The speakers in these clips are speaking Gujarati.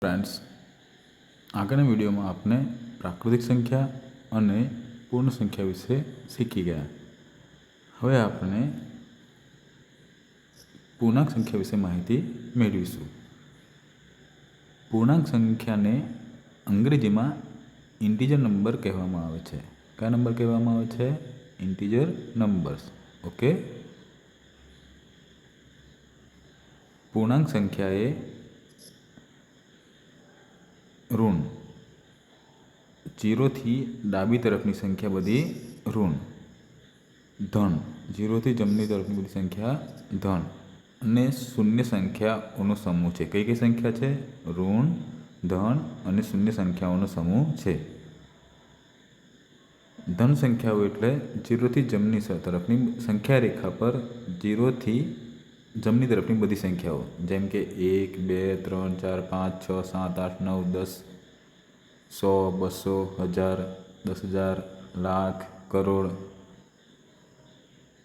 ફ્રેન્ડ્સ આગળના વિડીયોમાં આપણે પ્રાકૃતિક સંખ્યા અને પૂર્ણ સંખ્યા વિશે શીખી ગયા. હવે આપણે પૂર્ણાંક સંખ્યા વિશે માહિતી મેળવીશું. પૂર્ણાંક સંખ્યાને અંગ્રેજીમાં ઇન્ટીજર નંબર કહેવામાં આવે છે. કયા નંબર કહેવામાં આવે છે? Integer numbers. ઓકે? પૂર્ણાંક સંખ્યા એ ઋણ. જીરોથી ડાબી તરફની સંખ્યા બધી ઋણ. ધન. જીરોથી જમણી તરફની બધી સંખ્યા ધન. અને શૂન્ય સંખ્યાઓનો સમૂહ છે. કઈ કઈ સંખ્યા છે? ઋણ, ધન અને શૂન્ય સંખ્યાઓનો સમૂહ છે. ધન સંખ્યાઓ એટલે જીરોથી જમણી તરફની સંખ્યા રેખા પર જીરોથી જમણી તરફની બધી સંખ્યાઓ, જેમ કે એક, બે, ત્રણ, ચાર, પાંચ, છ, સાત, આઠ, નવ, દસ, સો, બસો, હજાર, દસ હજાર, લાખ, કરોડ,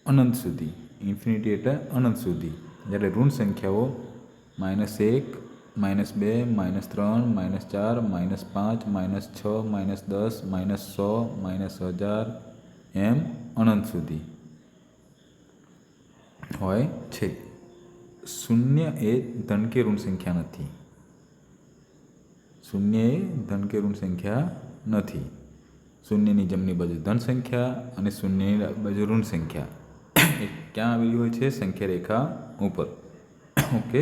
અનંત સુધી, ઇન્ફિનિટી એટલે અનંત સુધી. જ્યારે ઋણ સંખ્યાઓ, માઇનસ એક, માઇનસ બે, માઇનસ ત્રણ, માઇનસ ચાર, માઇનસ પાંચ, માઇનસ છ, માઇનસ દસ, માઇનસ સો, માઇનસ હજાર, એમ અનંત સુધી. હોય છે. શૂન્ય એ ધન કે ઋણ સંખ્યા નથી શૂન્ય એ ધન કે ઋણ સંખ્યા નથી શૂન્યની જમણી બાજુ ધન સંખ્યા અને શૂન્યની બાજુ ઋણ સંખ્યા એ ક્યાં આવેલી હોય છે સંખ્યા રેખા ઉપર ઓકે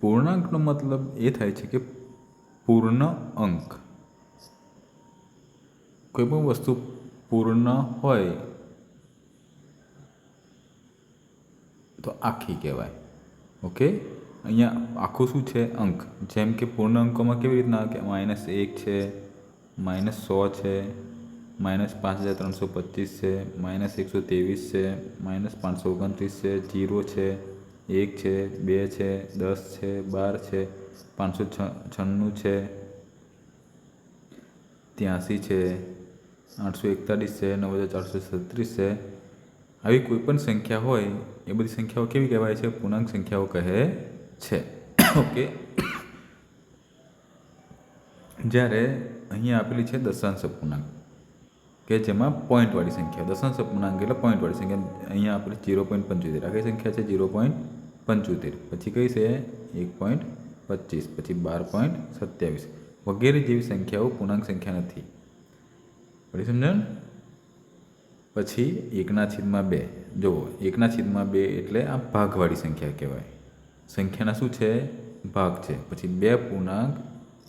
પૂર્ણાંકનો મતલબ એ થાય છે કે પૂર્ણ અંક કોઈ પણ વસ્તુ પૂર્ણ હોય તો આખી કહેવાય. ઓકે અહીંયા આખું શું છે? અંક. જેમ કે પૂર્ણ અંકોમાં કેવી રીતના કે માઇનસ એક છે માઇનસ સો છે માઇનસ પાંચ હજાર ત્રણસો પચીસ છે માઇનસ એકસો ત્રેવીસ છે માઇનસ પાંચસો ઓગણત્રીસ છે જીરો છે, એક છે, બે છે, દસ છે, બાર છે, પાંચસો છન્નું છે, ત્યાંસી છે, આઠસો એકતાલીસ છે, નવ હજાર ચારસો છત્રીસ છે આવી કોઈ પણ સંખ્યા હોય, એ બધી સંખ્યાઓ કેવી કહેવાય છે? પૂર્ણાંક સંખ્યાઓ કહે છે. ઓકે. જ્યારે અહીંયા આપેલી છે દશાંશ અપૂર્ણાંક કે જેમાં પોઈન્ટવાળી સંખ્યા, દશાંશ અપૂર્ણાંક એટલે પોઈન્ટવાળી સંખ્યા, અહીંયા આપેલી જીરો પોઈન્ટ પંચોતેર આ કઈ સંખ્યા છે જીરો પોઈન્ટ પંચોતેર, પછી કઈ છે? એક પોઈન્ટ પચીસ, પછી બાર પોઈન્ટ સત્યાવીસ, વગેરે જેવી સંખ્યાઓ પૂર્ણાંક સંખ્યા નથી. પડી સમજણ? પછી એકના છેદમાં બે. જુઓ, એકના છેદમાં બે એટલે આ ભાગવાળી સંખ્યા કહેવાય. સંખ્યાના શું છે? ભાગ છે. પછી બે પૂર્ણાંક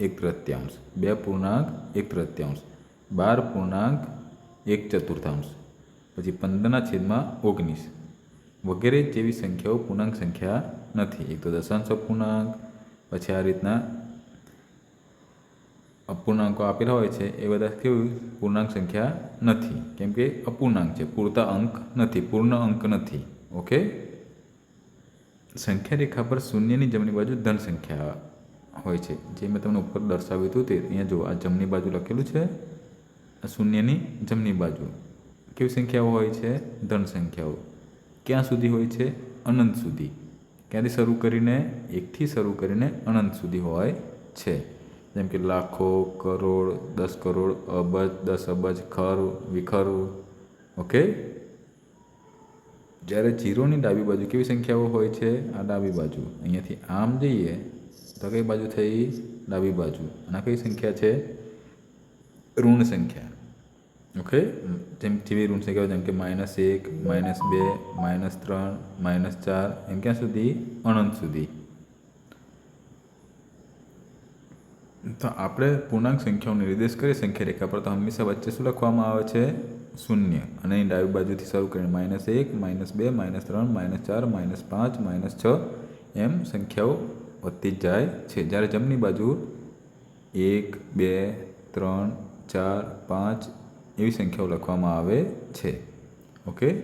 એક તૃત્યાંશ. બે પૂર્ણાંક એક તૃત્યાંશ. બાર પૂર્ણાંક એક ચતુર્થાંશ. પછી પંદરના છેદમાં ઓગણીસ. વગેરે જેવી સંખ્યાઓ પૂર્ણાંક સંખ્યા નથી. એક તો દશાંશ પૂર્ણાંક, પછી આ રીતના અપૂર્ણાંકો આપેલા હોય છે, એ બધા કેવું? પૂર્ણાંક સંખ્યા નથી. કેમ કે અપૂર્ણાંક છે, પૂરતા અંક નથી, પૂર્ણ અંક નથી. ઓકે સંખ્યા રેખા પર શૂન્યની જમણી બાજુ ધન સંખ્યા હોય છે. જે મેં તમને ઉપર દર્શાવ્યું હતું તે અહીંયા જો આ જમણી બાજુ લખેલું છે, આ શૂન્યની જમણી બાજુ. કેવી સંખ્યાઓ હોય છે? ધન સંખ્યાઓ. ક્યાં સુધી હોય છે? અનંત સુધી. ક્યાંથી શરૂ કરીને? એકથી શરૂ કરીને અનંત સુધી હોય છે. જેમ કે લાખો, કરોડ, દસ કરોડ, અબજ, દસ અબજ, ખરું, વિખરું, ઓકે? જ્યારે જીરોની ડાબી બાજુ કેવી સંખ્યાઓ હોય છે? આ ડાબી બાજુ. અહીંયાથી આમ જઈએ તો કઈ બાજુ થઈ? ડાબી બાજુ. અને આ કઈ સંખ્યા છે? ઋણ સંખ્યા. ઓકે? જેમ જેવી ઋણ સંખ્યાઓ જેમ કે માઇનસ એક, માઇનસ બે, માઇનસ ત્રણ, માઇનસ ચાર, એમ ક્યાં સુધી? અનંત સુધી. તો આપણે પૂર્ણાંક સંખ્યાઓનો નિર્દેશ કરીએ. સંખ્યા રેખા પર તો હંમેશા વચ્ચે શું લખવામાં આવે છે? શૂન્ય. અને અહીં ડાબી બાજુથી શરૂ કરીને માઇનસ એક, માઇનસ બે, માઇનસ ત્રણ, માઇનસ ચાર, માઇનસ પાંચ, માઇનસ છ એમ સંખ્યાઓ વધતી જ જાય છે. જ્યારે જમણી બાજુ એક, બે, ત્રણ, ચાર, પાંચ એવી સંખ્યાઓ લખવામાં આવે છે. ઓકે?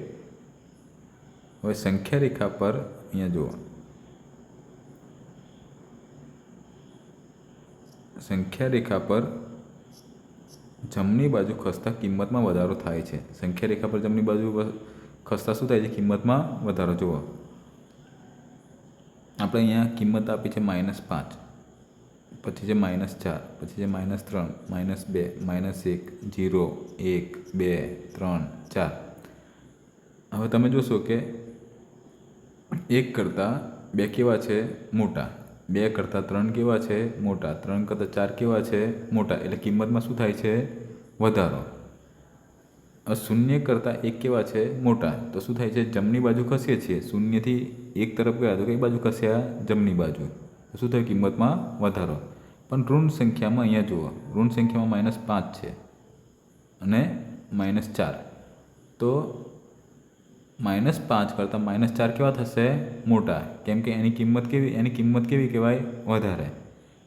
હવે સંખ્યા રેખા પર અહીંયા જુઓ. સંખ્યા રેખા પર જમણી બાજુ ખસતા કિંમતમાં વધારો થાય છે. સંખ્યા રેખા પર જમણી બાજુ ખસતા શું થાય છે? કિંમતમાં વધારો. જુઓ. આપણે અહીંયા કિંમત આપી છે માઇનસ પાંચ, પછી છે માઇનસ ચાર, પછી છે માઇનસ ત્રણ, માઇનસ બે, માઇનસ એક, જીરો, એક, બે, ત્રણ, ચાર. હવે તમે જોશો કે એક કરતાં બે કેવા છે? મોટા. બે કરતાં ત્રણ કેવા છે? મોટા ત્રણ કરતાં ચાર કેવા છે? મોટા એટલે કિંમતમાં શું થાય છે? વધારો. શૂન્ય કરતાં એક કેવા છે? મોટા. તો શું થાય છે? જમણી બાજુ ખસીએ છીએ. શૂન્યથી એક તરફ ગયા તો કઈ બાજુ ખસ્યા? જમણી બાજુ. શું થયું? કિંમતમાં વધારો. પણ ઋણ સંખ્યામાં અહીંયા જુઓ. ઋણ સંખ્યામાં માઇનસ પાંચ છે અને માઇનસ ચાર. તો માઇનસ પાંચ કરતાં માઇનસ ચાર કેવા થશે મોટા કેમ કે એની કિંમત કેવી એની કિંમત કેવી કહેવાય વધારે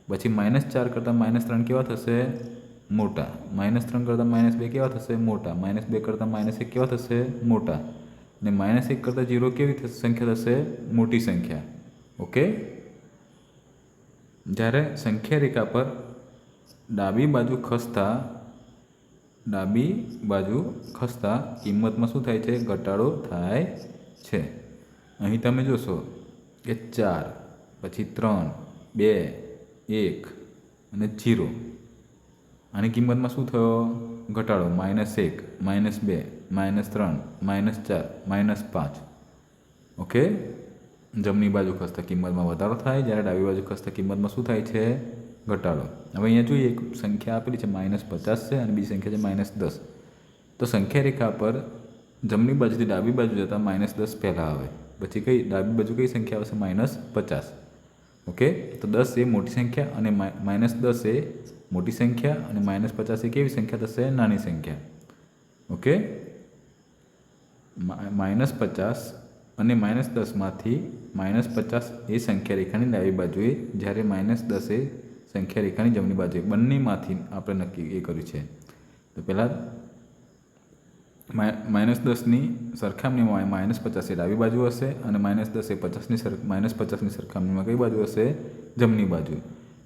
પછી માઇનસ ચાર કરતાં માઇનસ ત્રણ કેવા થશે મોટા માઇનસ ત્રણ કરતાં માઇનસ બે કેવા થશે મોટા માઇનસ બે કરતાં માઇનસ એક કેવા થશે મોટા અને માઇનસ એક કરતાં જીરો કેવી થશે સંખ્યા થશે મોટી સંખ્યા ઓકે જ્યારે સંખ્યા રેખા પર ડાબી બાજુ ખસતા ડાબી બાજુ ખસતા કિંમતમાં શું થાય છે? ઘટાડો થાય છે. અહીં તમે જોશો કે ચાર, પછી ત્રણ, બે, એક અને જીરો આની કિંમતમાં શું થયો? ઘટાડો, માઇનસ એક, માઇનસ બે, માઇનસ ત્રણ, માઇનસ ચાર, માઇનસ પાંચ. ઓકે? જમણી બાજુ ખસતા કિંમતમાં વધારો થાય. જ્યારે ડાબી બાજુ ખસતા કિંમતમાં શું થાય છે? ઘટાડો. હવે અહીંયા જોઈએ એક સંખ્યા આપેલી છે, માઇનસ પચાસ છે અને બીજી સંખ્યા છે માઇનસ દસ. તો સંખ્યા રેખા પર જમણી બાજુથી ડાબી બાજુ જતાં માઇનસ દસ પહેલાં આવે. પછી કઈ, ડાબી બાજુ કઈ સંખ્યા આવશે? માઇનસ પચાસ. ઓકે? તો દસ એ મોટી સંખ્યા અને માઇનસ દસ એ મોટી સંખ્યા અને માઇનસ પચાસ એ કેવી સંખ્યા થશે? નાની સંખ્યા. ઓકે? માઇનસ પચાસ અને માઇનસ દસમાંથી માઇનસ પચાસ એ સંખ્યા રેખાની ડાબી બાજુએ જ્યારે માઇનસ દસ એ સંખ્યા રેખાની જમણી બાજુએ. બંનેમાંથી આપણે નક્કી એ કર્યું છે. તો પહેલાં માઇનસ દસની સરખામણીમાં માઇનસ પચાસ એ ડાબી બાજુ હશે અને માઇનસ દસ એ પચાસની સર માઇનસ પચાસની સરખામણીમાં કઈ બાજુ હશે? જમણી બાજુ.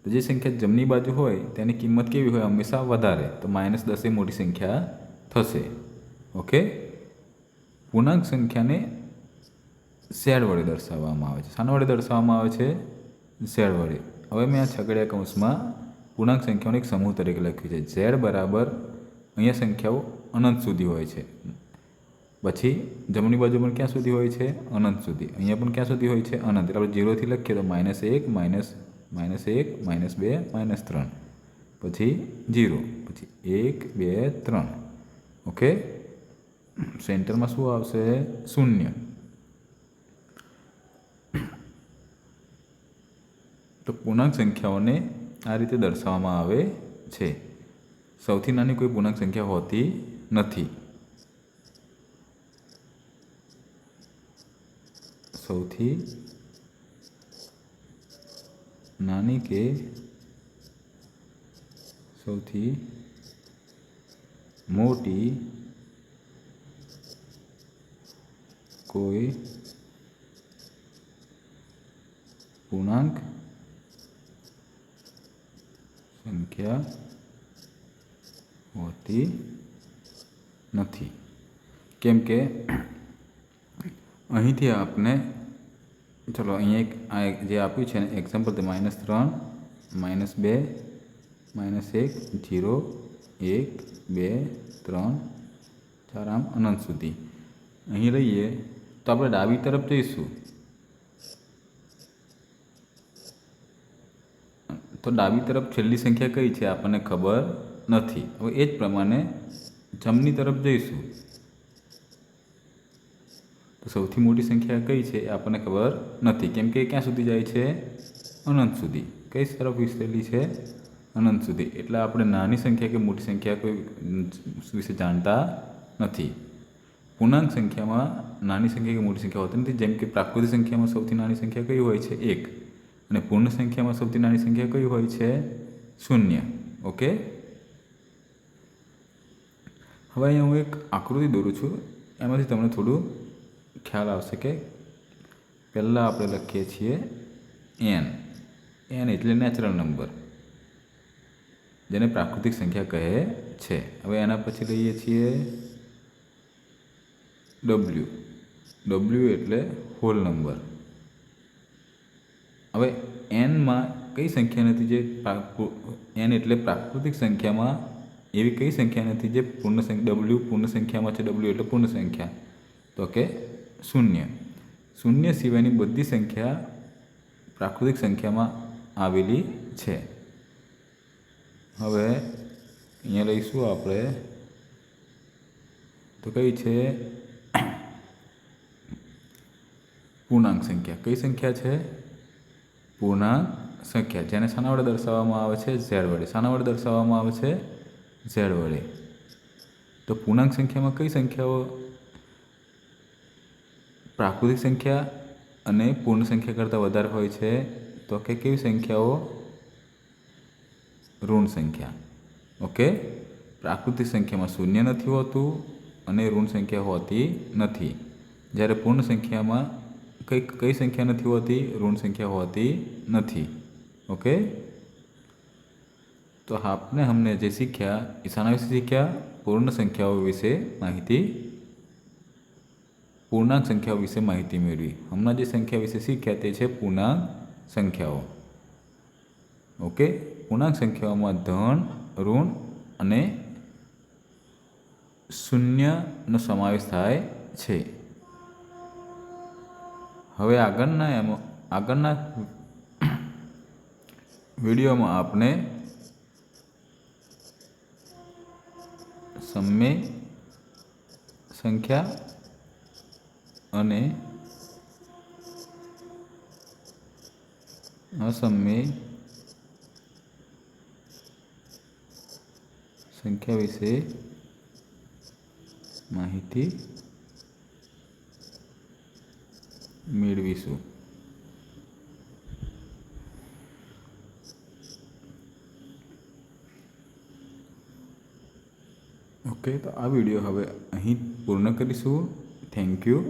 તો જે સંખ્યા જમણી બાજુ હોય, તેની કિંમત કેવી હોય? હંમેશા વધારે. તો માઇનસ દસ એ મોટી સંખ્યા થશે. ઓકે? પૂર્ણાંક સંખ્યાને શેડ વડે દર્શાવવામાં આવે છે. શાના વડે દર્શાવવામાં આવે છે? શેડ વડે. હવે મેં આ છગડિયા કૌંસમાં પૂર્ણાંક સંખ્યાઓનો એક સમૂહ તરીકે લખ્યું છે. ઝેડ બરાબર અહીંયા સંખ્યાઓ અનંત સુધી હોય છે. પછી જમણી બાજુ પણ ક્યાં સુધી હોય છે? અનંત સુધી. અહીંયા પણ ક્યાં સુધી હોય છે? અનંત. એટલે આપણે ઝીરોથી લખીએ તો માઇનસ એક માઇનસ માઇનસ એક માઇનસ બે માઇનસ ત્રણ. પછી જીરો પછી એક, બે, ત્રણ. ઓકે સેન્ટરમાં શું આવશે? શૂન્ય. તો પૂર્ણાંક સંખ્યાઓને આ રીતે દર્શાવવામાં આવે છે. સૌથી નાની કોઈ પૂર્ણાંક સંખ્યા હોતી નથી. સૌથી નાની કે સૌથી મોટી કોઈ પૂર્ણાંક સંખ્યા હોતી નથી કેમ કે અહીંથી આપને ચલો અહીંયા એક આ એક જે આપ્યું છે ને એક્ઝામ્પલ તો માઇનસ ત્રણ માઇનસ બે માઇનસ એક જીરો એક બે ત્રણ ચાર આમ અનંત સુધી અહીં લઈએ તો આપણે ડાબી તરફ જઈશું તો ડાબી તરફ છેલ્લી સંખ્યા કઈ છે આપણને ખબર નથી. હવે એ જ પ્રમાણે જમણી તરફ જઈશું. તો સૌથી મોટી સંખ્યા કઈ છે એ આપણને ખબર નથી. કેમ કે ક્યાં સુધી જાય છે? અનંત સુધી. કઈ તરફ વિસ્તરેલી છે? અનંત સુધી. એટલે આપણે નાની સંખ્યા કે મોટી સંખ્યા કોઈ વિશે જાણતા નથી. પૂર્ણાંક સંખ્યામાં નાની સંખ્યા કે મોટી સંખ્યા હોતી નથી. જેમ કે પ્રાકૃતિક સંખ્યામાં સૌથી નાની સંખ્યા કઈ હોય છે? એક. અને પૂર્ણ સંખ્યામાં સૌથી નાની સંખ્યા કઈ હોય છે? શૂન્ય. ઓકે હવે અહીંયા હું એક આકૃતિ દોરું છું. એમાંથી તમને થોડું ખ્યાલ આવશે કે પહેલાં આપણે લખીએ છીએ એન એન એટલે નેચરલ નંબર જેને પ્રાકૃતિક સંખ્યા કહે છે. હવે એના પછી લઈએ છીએ ડબલ્યુ ડબલ્યુ એટલે હોલ નંબર હવે એનમાં કઈ સંખ્યા નથી જે એન એટલે પ્રાકૃતિક સંખ્યામાં એવી કઈ સંખ્યા નથી જે પૂર્ણ સંખ્યા ડબલ્યુ પૂર્ણ સંખ્યામાં છે ડબલ્યુ એટલે પૂર્ણ સંખ્યા. તો કે શૂન્ય. શૂન્ય સિવાયની બધી સંખ્યા પ્રાકૃતિક સંખ્યામાં આવેલી છે. હવે અહીંયા લઈશું આપણે. તો કઈ છે? પૂર્ણાંક સંખ્યા. કઈ સંખ્યા છે? પૂર્ણાંક સંખ્યા, જેને શાના વડે દર્શાવવામાં આવે છે ઝેડ વડે શાના વડે દર્શાવવામાં આવે છે ઝેડ વડે તો પૂર્ણાંક સંખ્યામાં કઈ સંખ્યાઓ? પ્રાકૃતિક સંખ્યા અને પૂર્ણ સંખ્યા કરતાં વધારે હોય છે, તો કે કેવી સંખ્યાઓ? ઋણ સંખ્યા. ઓકે? પ્રાકૃતિક સંખ્યામાં શૂન્ય નથી હોતું અને ઋણ સંખ્યા હોતી નથી. જ્યારે પૂર્ણ સંખ્યામાં કઈ કઈ સંખ્યા નથી હોતી ઋણ સંખ્યા હોતી નથી ઓકે તો આપને हमने જે શીખ્યા એ શાના વિશે શીખ્યા પૂર્ણ સંખ્યાઓ વિશે માહિતી પૂર્ણાંક સંખ્યાઓ વિશે માહિતી મેળવી હમણાં જે સંખ્યા વિશે શીખ્યા તે છે પૂર્ણાંક સંખ્યાઓ ઓકે પૂર્ણાંક સંખ્યાઓમાં ધન ઋણ અને શૂન્યનો સમાવેશ થાય છે હવે આગળના એમ આગળના વિડીયોમાં આપણે સમય સંખ્યા અને અસમય સંખ્યા વિશે માહિતી મેળવીશું. ઓકે તો આ વીડિયો હવે અહીં પૂર્ણ કરીશું. Thank you